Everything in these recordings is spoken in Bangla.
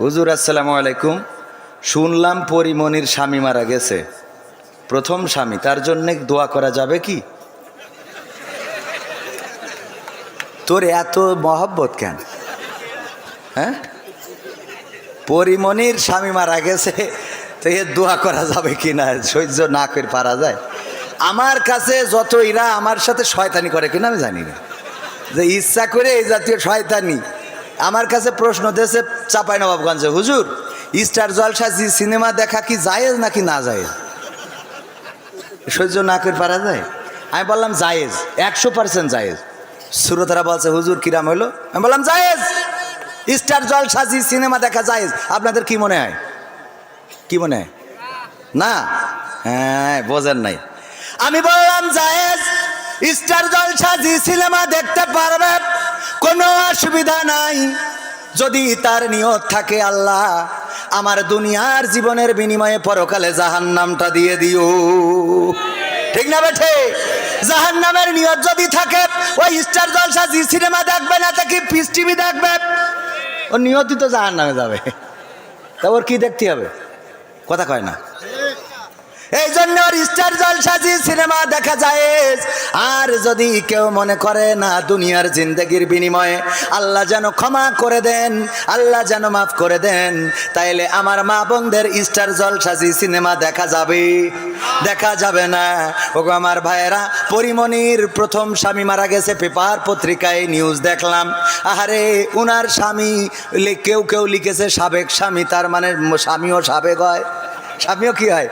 হুজুর, আসসালামু আলাইকুম। শুনলাম পরিমণির স্বামী মারা গেছে। প্রথম স্বামী, তার জন্যে দোয়া করা যাবে কি? তোর এত মহব্বত কেন? হ্যাঁ? পরিমণির স্বামী মারা গেছে, তো এর দোয়া করা যাবে কি না? সহ্য না করে পারা যায়। আমার কাছে যত এরা আমার সাথে শয়তানি করে কিনা আমি জানি না। যে ইচ্ছা করে এই জাতীয় শয়তানি। আমার কাছে প্রশ্ন দিয়েছে চাপাই নবাবগঞ্জে। হুজুর, স্টার জলসা জি সিনেমা দেখা কি জায়েজ নাকি না জায়েজ? সহ্য না করে পারা যায়? আমি বললাম, জায়েজ, একশো পার্সেন্ট জায়েজ। শ্রোতারা বলছে, হুজুর, কিরাম হলো আমি বললাম, জায়েজ। স্টার জল সাজি সিনেমা দেখা জায়েজ। আপনাদের কি মনে হয়? কি মনে হয়? না? হ্যাঁ বোঝেন নাই। আমি বললাম, জায়েজ, স্টার জলসা জি সিনেমা দেখতে পারবে কোনো অসুবিধা নাই। যদি তার নিয়ত থাকে আল্লাহ, আমার দুনিয়ার জীবনের বিনিময়ে পরকালে জাহান নামটা দিয়ে দিও। ঠিক না বেঠে? জাহান নামের নিয়ত যদি থাকে, ওই স্টার জলসা জি সিনেমা দেখবে না তাকে পিস টিভি দেখবে? ও নিয়তই তো জাহান নামে যাবে। তা ওর কি দেখতে হবে? কথা কয় না। এই জন্য স্টার জলসাজি সিনেমা দেখা যায়। আর যদি কেউ মনে করে না দুনিয়ার জিন্দগির বিনিময়ে, আল্লাহ যেন ক্ষমা করে দেন, আল্লাহ যেন মাফ করে দেন, তাইলে আমার মা বোনদের স্টার জলসাজি সিনেমা দেখা যাবে। দেখা যাবে না। ওগো আমার ভাইয়েরা পরিমণির প্রথম স্বামী মারা গেছে পেপার পত্রিকায় নিউজ দেখলাম। আহারে, উনার স্বামী কেউ কেউ লিখেছে সাবেক স্বামী, তার মানে স্বামীও সাবেক হয়। স্বামীও কি হয়?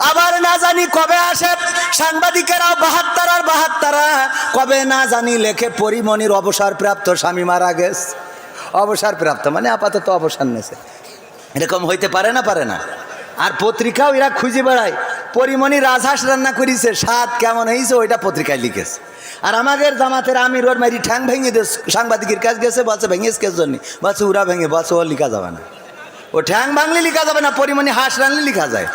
আবার না জানি কবে আসে সাংবাদিকেরাও বাহাত্তর আর বাহাত্তরা। কবে না জানি লেখে পরিমণির অবসর প্রাপ্ত স্বামী মারা গেছে। অবসর প্রাপ্ত মানে আপাতত অবসর নেছে। এরকম হইতে পারে না পারে না। আর পত্রিকাও এরা খুঁজে বেড়ায়। পরিমণি রাজহাঁস রান্না করিছে, স্বাদ কেমন হয়েছে ওইটা পত্রিকায় লিখেছে। আর আমাদের জামাতের আমির ওর মারি ঠ্যাং ভেঙে দিয়ে সাংবাদিকের কাছে গেছে, বলছে ভেঙেছে কেস জন্য? বলছে উড়া ভেঙে, বলছে ও লিখা যাবে না। ও ঠ্যাং ভাঙলে লিখা যাবে না পরিমণি হাঁস রানলে লিখা যায়।